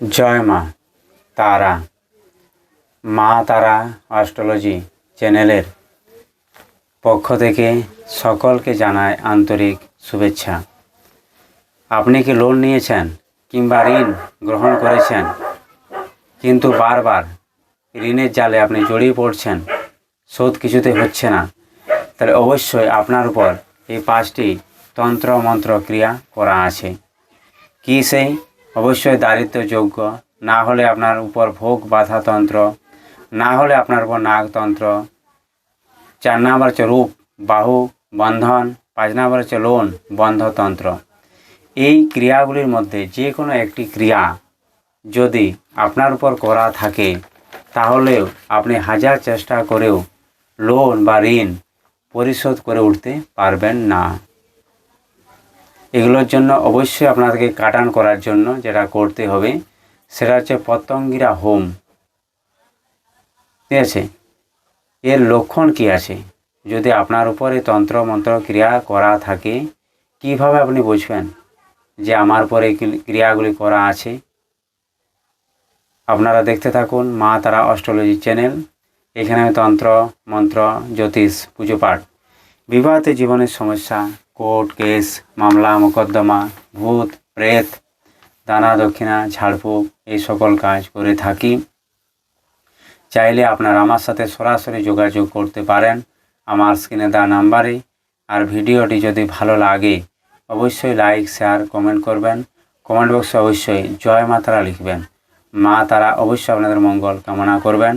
জয় মা, তারা। মা তারা অস্ট্রোলজি চ্যানেলের পক্ষ থেকে সকলকে জানায় আন্তরিক শুভেচ্ছা। আপনি কি লোন নিয়েছেন কিংবা ঋণ গ্রহণ করেছেন? কিন্তু বারবার ঋণের জালে আপনি জড়িয়ে পড়ছেন, শোধ কিছুতে হচ্ছে না। তাহলে অবশ্যই আপনার উপর এই পাঁচটি তন্ত্র মন্ত্র ক্রিয়া করা আছে। কি সেই অবশ্যই দারিদ্র্যযোগ্য। না হলে আপনার উপর ভোগ বাধা তন্ত্র, না হলে আপনার উপর নাগতন্ত্র চার নাম্বার হচ্ছে রূপ, বাহু, বন্ধন। পাঁচ নাম্বার হচ্ছে লোন বন্ধতন্ত্র এই ক্রিয়াগুলির মধ্যে যে কোনো একটি ক্রিয়া যদি আপনার উপর করা থাকে, তাহলেও আপনি হাজার চেষ্টা করেও লোন বা ঋণ পরিশোধ করে উঠতে পারবেন না। এগুলোর জন্য অবশ্যই আপনাদেরকে কাটান করার জন্য যেটা করতে হবে, সেটা হচ্ছে পতঙ্গিরা হোম। ঠিক আছে? এর লক্ষণ কি আছে? যদি আপনার উপরে তন্ত্র মন্ত্র ক্রিয়া করা থাকে, কীভাবে আপনি বুঝবেন যে আমার উপরে ক্রিয়াগুলি করা আছে? আপনারা দেখতে থাকুন মা তারা অস্ট্রোলজি চ্যানেল। এখানে তন্ত্র, মন্ত্র, জ্যোতিষ, পুজো পাঠ। বিবাহিত জীবনের সমস্যা কোর্ট কেস, মামলা, মোকদ্দমা, ভূত, প্রেত, দানা, দক্ষিণা, ঝাড়ফুঁক, এই সকল কাজ করে থাকি। চাইলে আপনার আমার সাথে সরাসরি যোগাযোগ করতে পারেন আমার স্ক্রিনে দেওয়া নাম্বারে। আর ভিডিওটি যদি ভালো লাগে, অবশ্যই লাইক, শেয়ার, কমেন্ট করবেন। কমেন্ট বক্সে অবশ্যই জয় মা তারা লিখবেন। মা তারা অবশ্যই আপনাদের মঙ্গল কামনা করবেন।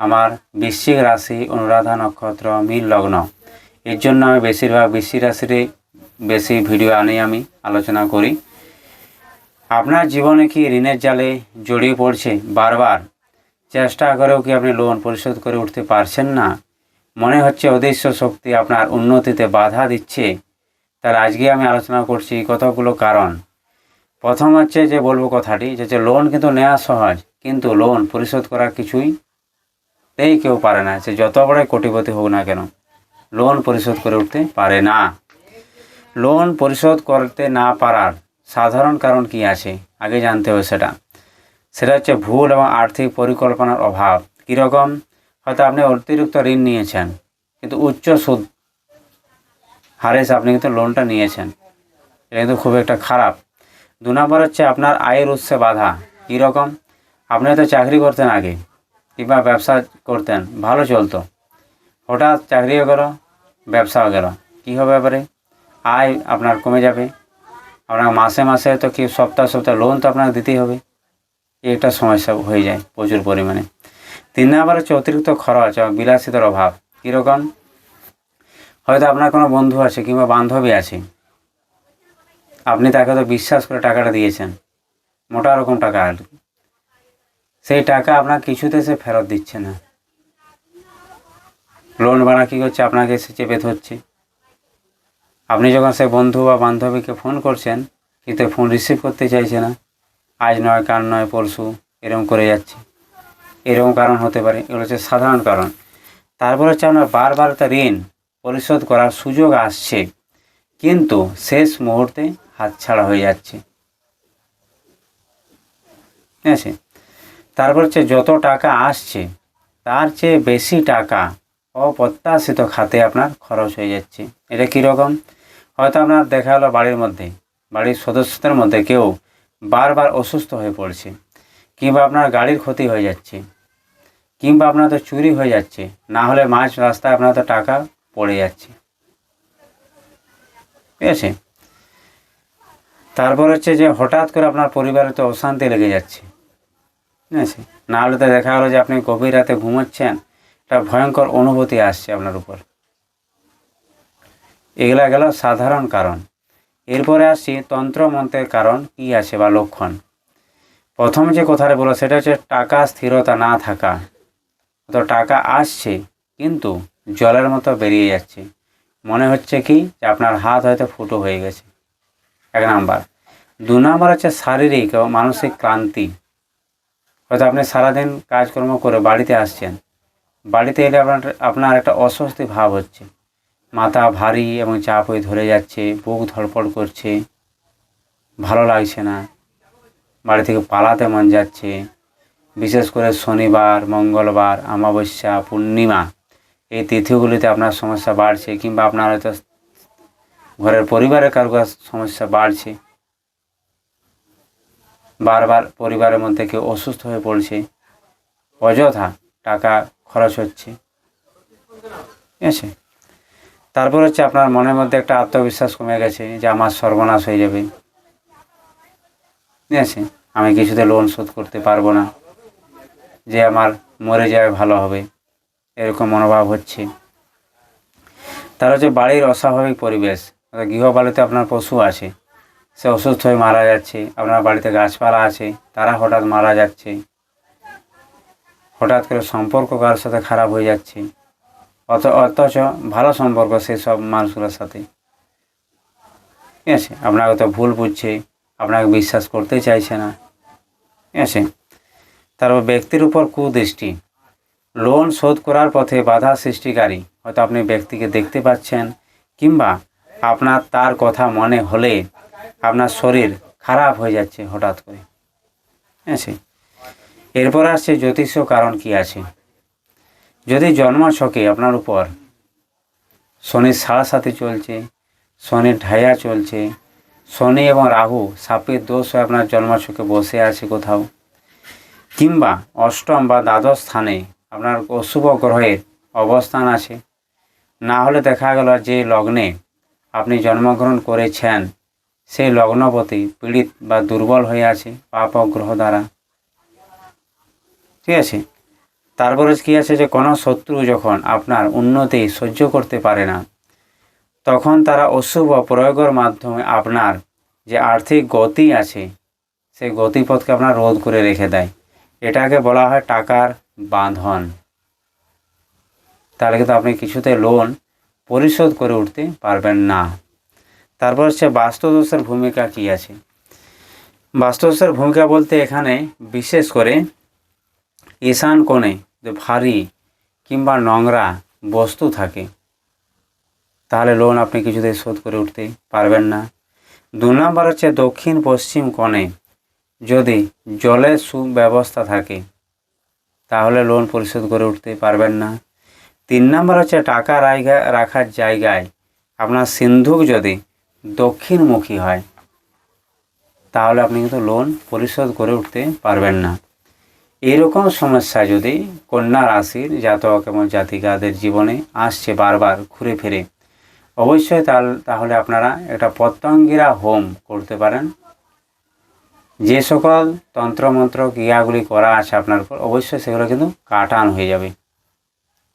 আমার বৃশ্চিক রাশি অনুরাধা নক্ষত্র মিল লগ্ন। এর জন্য আমি বেশিরভাগ বৃশ্চিক রাশিরই বেশি ভিডিও আনি আমি, আলোচনা করি। আপনার জীবনে কি ঋণের জালে জড়িয়ে পড়ছে? বারবার। চেষ্টা করেও কি আপনি লোন পরিশোধ করে উঠতে পারছেন না? মনে হচ্ছে অদৃশ্য শক্তি আপনার উন্নতিতে বাধা দিচ্ছে। তার আজকে আমি আলোচনা করছি কতগুলো কারণ। প্রথম হচ্ছে যে বলব কথাটি, যে লোন কিন্তু নেওয়া সহজ, কিন্তু লোন পরিশোধ করা কিছুই এই কেউ পারে না। সে যত বড় কোটিপতি হোক না কেন। লোন পরিশোধ করে উঠতে পারে না। লোন পরিশোধ করতে না পারার সাধারণ কারণ কি আছে? আগে জানতে হবে সেটা। সেটা হচ্ছে ভুল এবং আর্থিক পরিকল্পনার অভাব। কীরকম হয়তো আপনি অতিরিক্ত ঋণ নিয়েছেন, কিন্তু উচ্চ সুদ হারে আপনি কিন্তু লোনটা নিয়েছেন। এটা কিন্তু খুব একটা খারাপ। দু নম্বর হচ্ছে আপনার আয়ের উৎসে বাধা। কীরকম আপনি হয়তো চাকরি করতেন আগে কিংবা ব্যবসা করতেন, ভালো চলতো। হঠাৎ চাকরিও গেল ব্যবসাও গেল কী হবে এবারে আয় আপনার কমে যাবে। আপনার মাসে মাসে তো কি সপ্তাহ সপ্তাহ লোন তো আপনাকে দিতেই হবে। একটা সমস্যা হয়ে যায় প্রচুর পরিমাণে। তিন নাম্বার হচ্ছে অতিরিক্ত খরচ বিলাসিতার অভাব, কীরকম? হয়তো আপনার কোনো বন্ধু আছে কিংবা বান্ধবী আছে। আপনি তাকে তো বিশ্বাস করে টাকাটা দিয়েছেন। মোটা রকম টাকা। আর। সেই টাকা আপনার কিছুতে সে ফেরত দিচ্ছে না। লোন ভাড়া কী করছে আপনাকে এসে চেপে ধরছে। আপনি যখন সে বন্ধু বা বান্ধবীকে ফোন করছেন, কিন্তু ফোন রিসিভ করতে চাইছে না, আজ নয়, কাল নয়, পরশু এরকম করে যাচ্ছে। এরকম কারণ হতে পারে, এগুলো হচ্ছে সাধারণ কারণ। তারপর হচ্ছে আপনার বারবার তার ঋণ পরিশোধ করার সুযোগ আসছে, কিন্তু শেষ মুহূর্তে হাতছাড়া হয়ে যাচ্ছে। ঠিক আছে? তারপর হচ্ছে যত টাকা আসছে, তার চেয়ে বেশি টাকা অপ্রত্যাশিত খাতে আপনার খরচ হয়ে যাচ্ছে। এটা কীরকম হয়তো আপনার দেখা হলো বাড়ির মধ্যে, বাড়ির সদস্যদের মধ্যে কেউ বারবার অসুস্থ হয়ে পড়ছে, কিংবা আপনার গাড়ির ক্ষতি হয়ে যাচ্ছে, কিংবা আপনার তো চুরি হয়ে যাচ্ছে, না হলে মাঝ রাস্তায় আপনার তো টাকা পড়ে যাচ্ছে। ঠিক আছে? তারপর হচ্ছে যে হঠাৎ করে আপনার পরিবারে তো অশান্তি লেগে যাচ্ছে। ঠিক আছে? না হলে তো দেখা গেলো যে আপনি গভীর রাতে ঘুমোচ্ছেন একটা ভয়ঙ্কর অনুভূতি আসছে আপনার উপর। এগুলা গেল সাধারণ কারণ। এরপরে আসছি তন্ত্র মন্ত্রের কারণ, কি আছে বা লক্ষণ। প্রথম যে কথাটা বলো সেটা হচ্ছে টাকা স্থিরতা না থাকা। তো টাকা আসছে, কিন্তু জলের মতো বেরিয়ে যাচ্ছে। মনে হচ্ছে কি, যে আপনার হাত হয়তো ফুটো হয়ে গেছে। এক নাম্বার। দু নাম্বার হচ্ছে শারীরিক এবং মানসিক ক্লান্তি। হয়তো আপনি সারাদিন কাজকর্ম করে বাড়িতে আসছেন। বাড়িতে এলে আপনার আপনার একটা অস্বস্তি ভাব হচ্ছে। মাথা ভারী এবং চাপ হয়ে ধরে যাচ্ছে, বুক ধড়পড় করছে, ভালো লাগছে না। বাড়ি থেকে পালাতে মন যাচ্ছে। বিশেষ করে শনিবার, মঙ্গলবার, অমাবস্যা, পূর্ণিমা, এই তিথিগুলিতে আপনার সমস্যা বাড়ছে কিংবা আপনার হয়তো ঘরের পরিবারের কারও সমস্যা বাড়ছে। বারবার পরিবারের মধ্যে কেউ অসুস্থ হয়ে পড়ছে। অযথা টাকা খরচ হচ্ছে। ঠিক আছে? তারপর হচ্ছে আপনার মনের মধ্যে একটা আত্মবিশ্বাস কমে গেছে যে আমার সর্বনাশ হয়ে যাবে। ঠিক আছে? আমি কিছুতে লোন শোধ করতে পারব না। যে আমার মরে যাবে ভালো হবে। এরকম মনোভাব হচ্ছে। তার হচ্ছে বাড়ির অস্বাভাবিক পরিবেশ। গৃহপালিত আপনার পশু আছে। সে অসুস্থ হয়ে মারা যাচ্ছে। আপনার বাড়িতে গাছপালা আছে। তারা হঠাৎ মারা যাচ্ছে। হঠাৎ করে সম্পর্ক কারোর সাথে খারাপ হয়ে যাচ্ছে। অত, অথচ ভালো সম্পর্ক সেই সব মানুষগুলোর সাথে। ঠিক আছে? আপনাকে তো ভুল বুঝছে, আপনাকে বিশ্বাস করতে চাইছে না। ঠিক আছে? তারপর ব্যক্তির উপর কুদৃষ্টি। লোন শোধ করার পথে বাধা সৃষ্টিকারী। হয়তো আপনি ব্যক্তিকে দেখতে পাচ্ছেন, কিংবা আপনার তার কথা মনে হলে আপনার শরীর খারাপ হয়ে যাচ্ছে হঠাৎ করে। ঠিক আছে? এরপর আসছে জ্যোতিষ কারণ কি আছে? যদি জন্ম ছকে আপনার উপর, শনির সাড়ে সাথে চলছে, শনির ঢাইয়া চলছে, শনি এবং রাহু সাপের দোষ হয়ে আপনার জন্ম ছকে বসে আছে কোথাও, কিংবা অষ্টম বা দ্বাদশ স্থানে আপনার অশুভ গ্রহের অবস্থান আছে, না হলে দেখা গেল যে লগ্নে আপনি জন্মগ্রহণ করেছেন, সেই লগ্নপতি পীড়িত বা দুর্বল হয়ে আছে, পাপ গ্রহ দ্বারা। ঠিক আছে? তারপরে কী আছে যে, কোনো শত্রু যখন আপনার উন্নতি সহ্য করতে পারে না, তখন তারা অশুভ প্রয়োগের মাধ্যমে আপনার যে আর্থিক গতি আছে, সেই গতিপথকে আপনার রোধ করে রেখে দেয়। এটাকে বলা হয় টাকার বাঁধন। তাহলে কিন্তু আপনি কিছুতে লোন পরিশোধ করে উঠতে পারবেন না। তারপর হচ্ছে বাস্তুদোষের ভূমিকা কী আছে? বাস্তুদোষের ভূমিকা বলতে এখানে বিশেষ করে ঈশান কোণে যে ভারী কিংবা নোংরা বস্তু থাকে, তাহলে লোন আপনি কিছুতেই শোধ করে উঠতে পারবেন না। দু নম্বর হচ্ছে দক্ষিণ পশ্চিম কোণে যদি জলের সুব্যবস্থা থাকে, তাহলে লোন পরিশোধ করে উঠতে পারবেন না। তিন নম্বর হচ্ছে টাকা রাখার জায়গায় আপনার সিন্ধুক যদি দক্ষিণমুখী হয়, তাহলে আপনি কিন্তু লোন পরিশোধ করে উঠতে পারবেন না। এরকম সমস্যা যদি কন্যা রাশির জাতক এবং জাতিকাদের জীবনে আসছে বারবার ঘুরে ফিরে, অবশ্যই তাহলে আপনারা একটা পতঙ্গিরা হোম করতে পারেন। যে সকল তন্ত্রমন্ত্র ক্রিয়াগুলি করা আছে আপনার উপর, অবশ্যই সেগুলো কিন্তু কাটান হয়ে যাবে।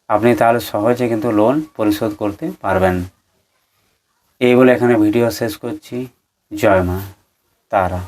আপনি তাহলে সহজে কিন্তু লোন পরিশোধ করতে পারবেন। এই বলে এখানে ভিডিও শেষ করছি। জয় মা, তারা।